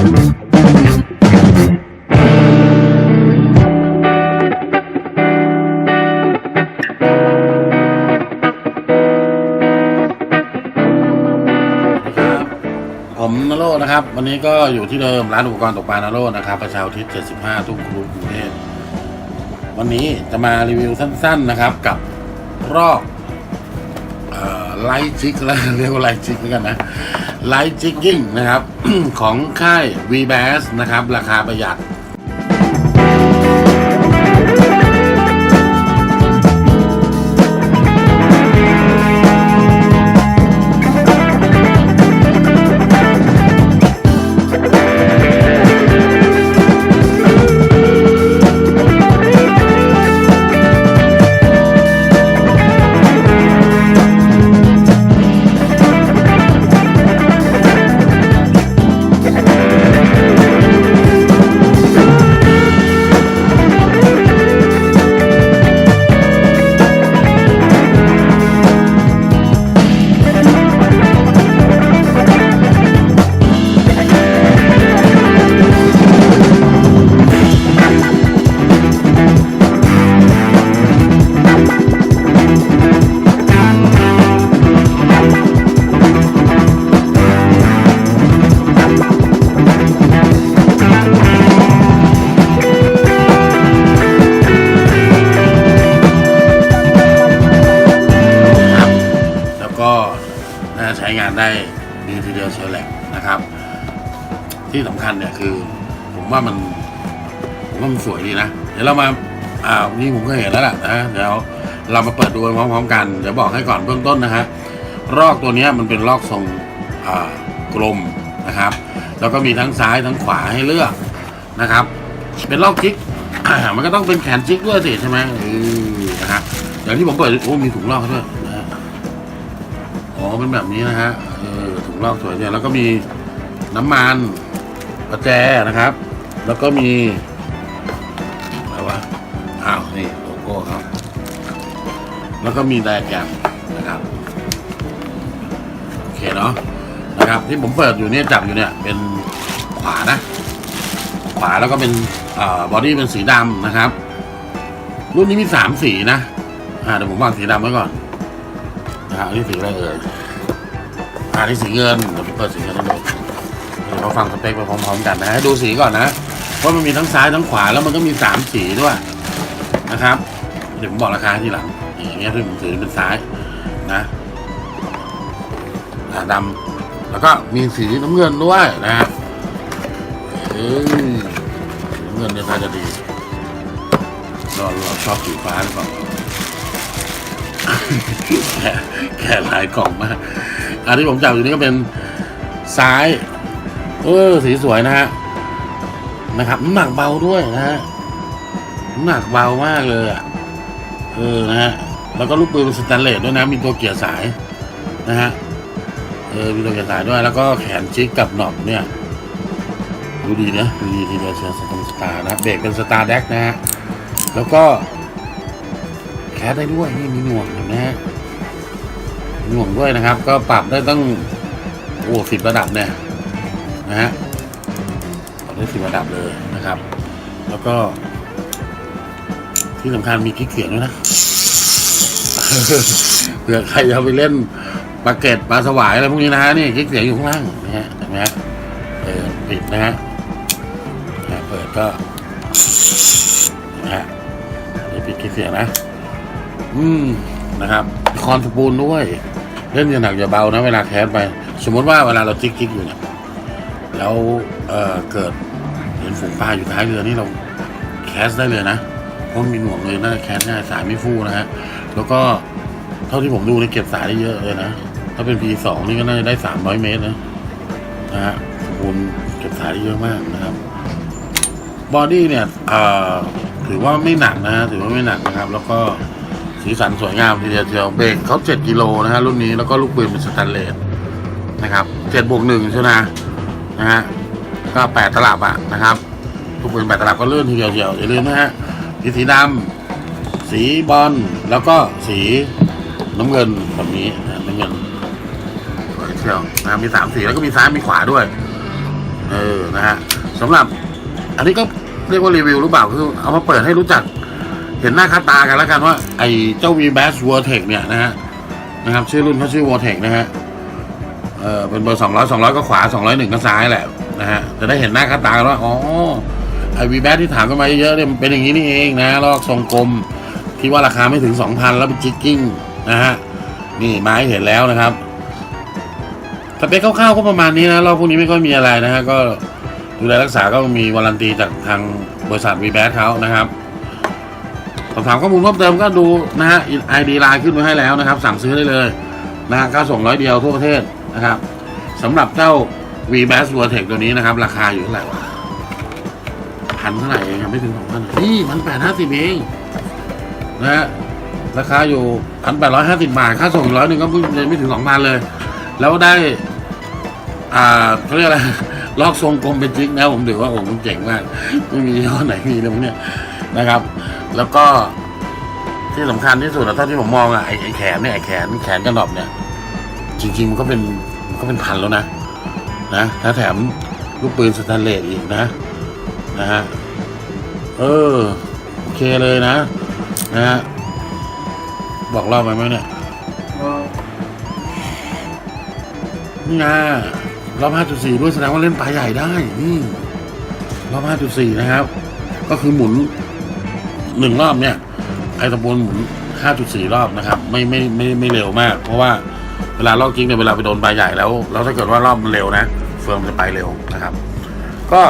ครับผมนโรจน์นะครับ วันนี้ก็อยู่ที่เดิมร้านอุปกรณ์ตกปลานโรจน์นะครับ ประชาทิศ75 ทุ่งครุกรุงเทพวันนี้จะมารีวิวสั้น ๆนะครับ กับรอบ ไลท์จิกแล้วเรียกว่าไลท์จิกแล้วกันนะไลท์จิกกิ้งนะครับ ของค่าย v b a s นะครับ ราคาประหยัด ที่สำคัญเนี่ยคือ ผมว่ามันผมว่ามันสวยดีนะ เดี๋ยวเรามาอ่านี่ผมก็เห็นแล้วแหละนะเดี๋ยวเรามาเปิดดูพร้อมๆกันเดี๋ยวบอกให้ก่อนเบื้องต้นนะฮะรอกตัวเนี้ยมันเป็นรอกทรงกลมนะครับ แล้วก็มีทั้งซ้ายทั้งขวาให้เลือกนะครับ เป็นรอกจิกมันก็ต้องเป็นแขนจิกด้วยสิใช่ไหมนะครับอย่างที่ผมเปิดโอ้มีถุงลอกด้วยนะฮะอ๋อเป็นแบบนี้นะฮะเออถุงลอกสวยเนี่ยแล้วก็มีน้ำมัน ประแจนะครับ แล้วก็มีอะไรวะอ้าวนี่โลโก้ครับแล้วก็มีไดอะแกรมนะครับโอเคเนาะนะครับที่ผมเปิดอยู่เนี่ยจับอยู่เนี่ยเป็นขวานะ ขวาแล้วก็เป็นบอดี้เป็นสีดำนะครับ รุ่นนี้มีสามสีนะอ่าเดี๋ยวผมวางสีดำไว้ก่อนนะฮะอันนี้สีอะไรเอ่ยอ่าอันนี้สีเงินเดี๋ยวผมเปิดสีเงินให้ดู เราฟังสเปคไปพร้อมๆกันนะให้ดูสีก่อนนะว่ามันมีทั้งซ้ายทั้งขวาแล้วมันก็มีสามสีด้วยนะครับ เดี๋ยวผมบอกราคาทีหลังอย่างเงี้ยที่ผมถือเป็นซ้ายนะอ่าดำแล้วก็มีสีน้ำเงินด้วยนะฮะเอ้ยน้ำเงินเนี่ยน่าจะดีเราเราชอบสีฟ้าหรือเปล่าแค่แค่ลายกล่องมากอันที่ผมจับอยู่นี่ก็เป็นซ้าย เออสีสวยนะฮะนะครับน้ำหนักเบาด้วยนะฮะน้ำหนักเบามากเลยอะเออนะฮะแล้วก็ลูกปืนเป็นสแตนเลสด้วยนะ มีตัวเกียร์สายนะฮะเออมีตัวเกียร์สายด้วย แล้วก็แขนจิกกับหนอบเนี่ยดูดีนะดูดีทีเดียวเชียวสตงสตาร์นะเบรกเป็นสตาร์แดกนะฮะแล้วก็แคสได้ด้วยนี่มีหน่วงนไหมฮะหน่วงด้วยนะครับ ก็ปรับได้ตั้งโอ้สิบระดับเนี่ย นะฮะปรับได้สิบระดับเลยนะครับ แล้วก็ ที่สำคัญมีคลิกเสียงด้วยนะเผื่อใครจะไปเล่นปลาเก็ตปลาสวายอะไรพวกนี้นะฮะนี่คลิกเสียงอยู่ข้างล่างนะฮะเห็นไหมฮะเออปิดนะฮะเปิดก็นะฮะเดี๋ยวปิดคลิกเสียงนะ อืมนะครับ คอนสปูลด้วย เล่นอย่าหนักอย่าเบานะ เวลาแคสไป สมมติว่าเวลาเราจิกจิกอยู่เนี่ย แล้วเเกิดเห็นฝูงปลาอยู่ท้ายเรือนี่เราแคสได้เลยนะเพราะมีหน่วงเลยน่าจะแคสง่ายสายไม่ฟูนะฮะแล้วก็เท่าที่ผมดูเนี่ยเก็บสายได้เยอะเลยนะถ้าเป็น P2 นี่ก็น่าจะได้ 300 เมตรนะนะฮะสมบูณเก็บสายได้เยอะมากนะครับบอดี้เนี่ยถือว่าไม่หนักนะถือว่าไม่หนักนะครับ แล้วก็สีสันสวยงามทีเดียวเชียวเบรกเขา7กิโลนะฮะรุ่นนี้แล้วก็ลูกปืนเป็นสแตนเลสนะครับ7บวก1ใช่ไหม นะฮะก็8ตลับอะนะครับลูกปืน8ตลับก็เลื่อนทีเดียวเชียวอย่าลืมนะฮะมีสีดำสีบอลแล้วก็สีน้ำเงินแบบนี้น้ำเงินสวยเชียวนะมีสามสีแล้วก็มีซ้ายมีขวาด้วย เออนะฮะสำหรับ อันนี้ก็เรียกว่ารีวิวหรือเปล่าคือเอามาเปิดให้รู้จัก เห็นหน้าค่าตากันแล้วกันว่า ไอ้เจ้า v b a s w o r t e x เนี่ยนะฮะนะครับ ชื่อรุ่นเขาชื่อ w o r t e x นะฮะ เออเป็นเบอร์สองร้อยสองร้อยก็ขวาสองร้อยหนึ่งก็ซ้ายแหละนะฮะจะได้เห็นหน้าค่าตากันว่าอ๋อไอ้ v b a s ที่ถามกันมาเยอะๆเนี่ยมันเป็นอย่างนี้นี่เองนะลอกทรงกลมที่ว่าราคาไม่ถึงสองพันแล้วเป็นจิกกิ้งนะฮะนี่มาให้เห็นแล้วนะครับสเปคคร่าวๆก็ประมาณนี้นะรอบพวกนี้ไม่ค่อยมีอะไรนะฮะก็ดูแลรักษาก็มีวารันตีจากทางบริษัท v b a s เขานะครับสอบถามข้อมูลเพิ่มเติมก็ดูนะฮะไอดีไลน์ขึ้นไว้ให้แล้วนะครับ สั่งซื้อได้เลยนะฮะค่าส่งร้อยเดียวทั่วประเทศ นะครับสำหรับเจ้า v b a s v o r t e x ตัวนี้นะครับ ราคาอยู่เท่าไหร่วะพันเท่าไหร่เองครับไม่ถึงสองพันนี่พันแปดห้าสิบเองนะฮะราคาอยู่พันแปดร้อยห้าสิบบาท ค่าส่งร้อยหนึ่งก็ไม่ถึงสองพันเลย แล้วได้ อ่าเขาเรียกอะไรลอกทรงกลมเป็นจิ๊กนะผมถือว่าโอ้ผมเจ๋งมากไม่มียี่ห้อไหนมีเลยพวกเนี่ยนะครับ แล้วก็ที่สำคัญที่สุดอะเท่าที่ผมมองอะไอ้แขนเนี่ยไอ้แขนแขนกระดอบเนี่ย จริงๆมันก็เป็นมันก็เป็นพันแล้วนะนะถ้าแถมลูกปืนสแตนเลสอีกนะนะฮะเออโอเคเลยนะนะฮะบอกเล่าไปไหมเนี่ยนี่ไงรอบ5.4 ด้วยแสดงว่าเล่นปลาใหญ่ได้นี่รอบ5.4 นะครับ ก็คือหมุนหนึ่งรอบเนี่ยไอตะปูนหมุน 5.4 รอบนะครับ ไม่ไม่ไม่ไม่เร็วมาก เพราะว่า เวลาลอกกิ้งเนี่ยเวลาไปโดนปลาใหญ่แล้วแล้วถ้าเกิดว่ารอบมันเร็วนะเฟิร์มจะไปเร็วนะครับ ก็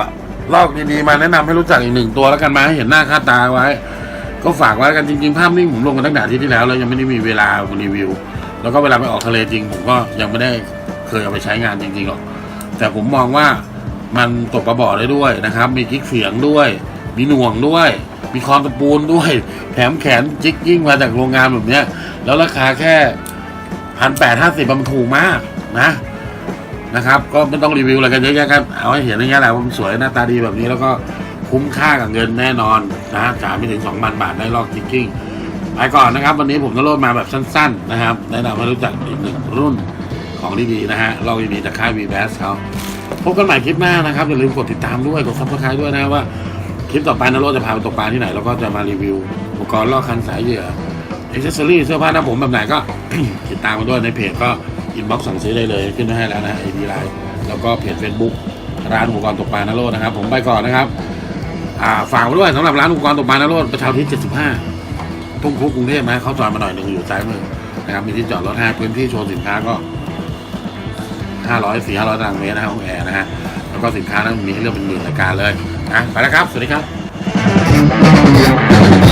ลอกดีๆมาแนะนำให้รู้จักอีกหนึ่งตัวแล้วกันมาให้เห็นหน้าค่าตาไว้ ก็ฝากไว้กันจริงๆภาพนิ่งผมลงกันตั้งแต่ที่ที่แล้วแล้วยังไม่ได้มีเวลามารีวิว แล้วก็เวลาไปออกทะเลจริง ผมก็ยังไม่ได้เคยเอาไปใช้งานจริงๆหรอกแต่ผมมองว่ามันตกกระบอกได้ด้วยนะครับ มีกิ๊กเสียงด้วย มีหน่วงด้วย มีคอนตะปูนด้วย แถมแขนจิกยิ่งมาจากโรงงานแบบเนี้ยแล้วราคาแค่ พันแปดห้าสิบมันถูกมากนะ นะครับ ก็ไม่ต้องรีวิวอะไรกันเยอะแยะครับเอาให้เห็นอย่างเงี้ยแหละว่ามันสวยหน้าตาดีแบบนี้แล้วก็คุ้มค่ากับเงินแน่นอนนะจ่ายไม่ถึงสองพันบาทได้ลอกจิกกิ้งไปก่อนนะครับ วันนี้ผมจะโลดมาแบบสั้น ๆ นะครับแนะนำให้รู้จักอีกหนึ่งรุ่นของดีๆนะฮะลอกดีๆจากค่าย v b a s เขาพบกันใหม่คลิปหน้านะครับอย่าลืมกดติดตามด้วยกดซับสไครต์ด้วยนะว่าคลิปต่อไปนะโรจจะพาไปตกปลาที่ไหนแล้วก็จะมารีวิวอุปกรณ์ลอกคันสายเหยื่อ อิเซอรี่เสื้อผ้าหน้าผมแบบไหนก็ ติดตามมาด้วยในเพจก็อินบ็อกซ์สั่งซื้อได้เลยขึ้นไว้ให้แล้วนะไอดีไลน์แล้วก็เพจ Facebook ร้านอุปกรณ์ตกปลานาโรจนะครับ ผมไปก่อนนะครับฝากไว้ด้วยสำหรับร้านอุปกรณ์ตกปลานาโรจประชาธิปไตย75 ทุ่งคุกกรุงเทพนะเขาซอยมาหน่อยหนึ่งอยู่ซ้ายมือนะครับมีที่จอดรถให้พื้นที่โชว์สินค้าก็ห้าร้อยสี่ห้าร้อยตารางเมตรนะห้องแอร์นะฮะแล้วก็สินค้านั้นมีให้เลือกเป็นหมื่นรายการเลยนะไปแล้วครับ สวัสดีครับ